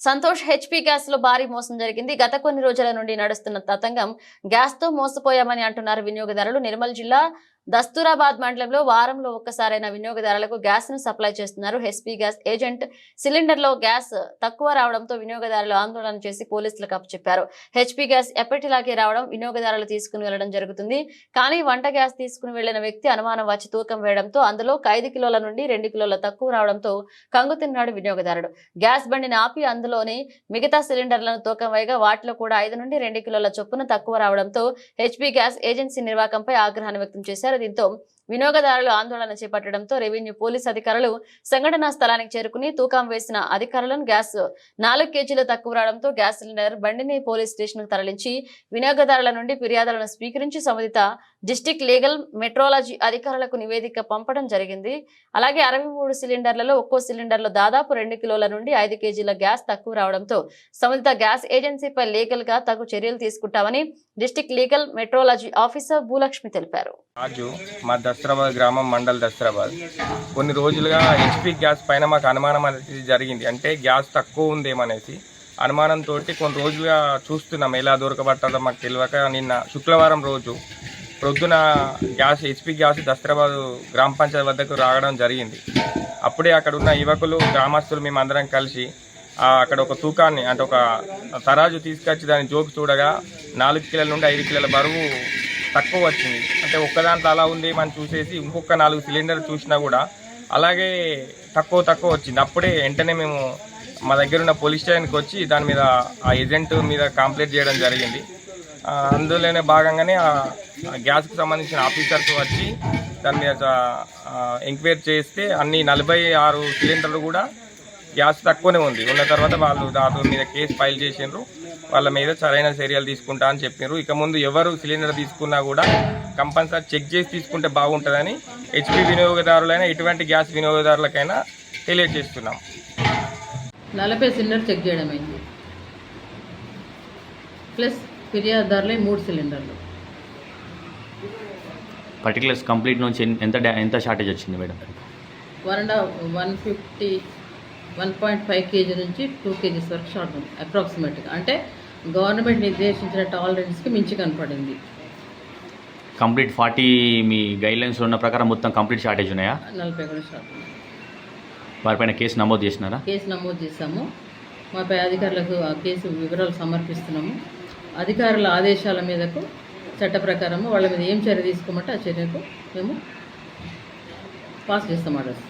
Santosh HP గ్యాస్లో భారీ మోసం జరిగింది. గత కొన్ని రోజుల నుండి నడుస్తున్న తతంగం గ్యాస్తో మోసపోయామని అంటున్నారు వినియోగదారులు. నిర్మల్ జిల్లా దస్తూరాబాద్ మండలంలో వారంలో ఒక్కసారైన వినియోగదారులకు గ్యాస్ను సప్లై చేస్తున్నారు. హెచ్పీ గ్యాస్ ఏజెంట్ సిలిండర్లో గ్యాస్ తక్కువ రావడంతో వినియోగదారులు ఆందోళన చేసి పోలీసులకు అప్పచెప్పారు. హెచ్పీ గ్యాస్ ఎప్పటిలాగే రావడం వినియోగదారులు తీసుకుని వెళ్ళడం జరుగుతుంది. కానీ వంట గ్యాస్ తీసుకుని వెళ్ళిన వ్యక్తి అనుమానం వచ్చి తూకం వేయడంతో అందులో ఐదు కిలోల నుండి రెండు కిలోల తక్కువ రావడంతో కంగు తిన్నాడు వినియోగదారుడు. గ్యాస్ బండిని ఆపి అందులోని మిగతా సిలిండర్లను తూకం వేయగా వాటిలో కూడా ఐదు నుండి రెండు కిలోల చొప్పున తక్కువ రావడంతో హెచ్పీ గ్యాస్ ఏజెన్సీ నిర్వాహకంపై ఆగ్రహాన్ని వ్యక్తం చేశారు. i వినియోగదారులు ఆందోళన చేపట్టడంతో రెవెన్యూ పోలీస్ అధికారులు సంఘటనా స్థలానికి చేరుకుని తూకం వేసిన అధికారులను గ్యాస్ నాలుగు కేజీలు తక్కువ రావడంతో గ్యాస్ సిలిండర్ బండిని పోలీస్ స్టేషన్కు తరలించి వినియోగదారుల నుండి ఫిర్యాదులను స్వీకరించి సంబంధిత డిస్టిక్ లీగల్ మెట్రాలజీ అధికారులకు నివేదిక పంపడం జరిగింది. అలాగే అరవై మూడు సిలిండర్లలో ఒక్కో సిలిండర్లో దాదాపు రెండు కిలోల నుండి ఐదు కేజీల గ్యాస్ తక్కువ రావడంతో సంబంధిత గ్యాస్ ఏజెన్సీపై లీగల్గా తగు చర్యలు తీసుకుంటామని district legal metrology officer Bhulakshmi తెలిపారు. దస్తరాబాద్ గ్రామం మండల్ దస్తరాబాద్. కొన్ని రోజులుగా హెచ్పి గ్యాస్ పైన మాకు అనుమానం అనేది జరిగింది. అంటే గ్యాస్ తక్కువ ఉందేమనేసి అనుమానంతో కొన్ని రోజులుగా చూస్తున్నాం. ఎలా దొరకబట్టాలో మాకు తెలియక నిన్న శుక్రవారం రోజు ప్రొద్దున గ్యాస్ హెచ్పి గ్యాస్ దస్తరాబాద్ గ్రామ పంచాయతీ వద్దకు రావడం జరిగింది. అప్పుడే అక్కడ ఉన్న యువకులు గ్రామస్తులు మేమందరం కలిసి అక్కడ ఒక తూకాన్ని అంటే ఒక తరాజు తీసుకొచ్చి దాన్ని జోకి చూడగా నాలుగు కిలోల నుండి ఐదు కిలోల బరువు తక్కువ వచ్చింది. అంటే ఒక్కదాంట్లో అలా ఉంది మనం చూసేసి ఇంకొక నాలుగు సిలిండర్ చూసినా కూడా అలాగే తక్కువ తక్కువ వచ్చింది. అప్పుడే వెంటనే మేము మా దగ్గర ఉన్న పోలీస్ స్టేషన్కి వచ్చి దాని మీద ఆ ఏజెంట్ మీద కంప్లైంట్ చేయడం జరిగింది. అందులోనే భాగంగానే ఆ ఆ గ్యాస్కి సంబంధించిన ఆఫీసర్స్ వచ్చి దాని మీద ఎంక్వైరీ చేస్తే అన్ని నలభై ఆరు సిలిండర్లు కూడా గ్యాస్ తక్కువనే ఉంది. ఉన్న తర్వాత వాళ్ళు దాని మీద కేసు ఫైల్ చేసిండ్రు. వాళ్ళ మీద సరైన చర్యలు తీసుకుంటా అని చెప్పారు ఇక ముందు ఎవరు సిలిండర్ తీసుకున్నా కూడా కంపల్సరీ చెక్ చేసి తీసుకుంటే బాగుంటుందని హెచ్పి వినియోగదారులైనా ఎటువంటి గ్యాస్ వినియోగదారులకైనా తెలియజేస్తున్నాం. నలభై సిలిండర్ చెక్ చేయడం అయింది. ప్లస్ ఫిర్యాదుదారులే మూడు సిలిండర్లు. పర్టికులర్స్ కంప్లీట్ నుంచి ఎంత ఎంత షార్టేజ్ వచ్చింది madam? One and one fifty one point five kg నుంచి టూ కేజీస్ వరకు షార్ట్ ఉంది అప్రాక్సిమేట్గా. అంటే గవర్నమెంట్ నిర్దేశించిన టాలరెన్స్కి మించి కనపడింది. కంప్లీట్ ఫార్టీ మీ గైడ్లైన్స్ ఉన్న ప్రకారం మొత్తం కంప్లీట్ షార్టేజ్ ఉన్నాయా? నలభై కూడా షార్ట్ ఉంది. వారిపైన కేసు నమోదు చేసినారా? కేసు నమోదు చేశాము. మా పై అధికారులకు ఆ కేసు వివరాలు సమర్పిస్తున్నాము. అధికారుల ఆదేశాల మీదకు చట్ట ప్రకారము వాళ్ళ మీద ఏం చర్య తీసుకోమంటే ఆ చర్యకు మేము పాస్ చేస్తాం ఆర్డర్స్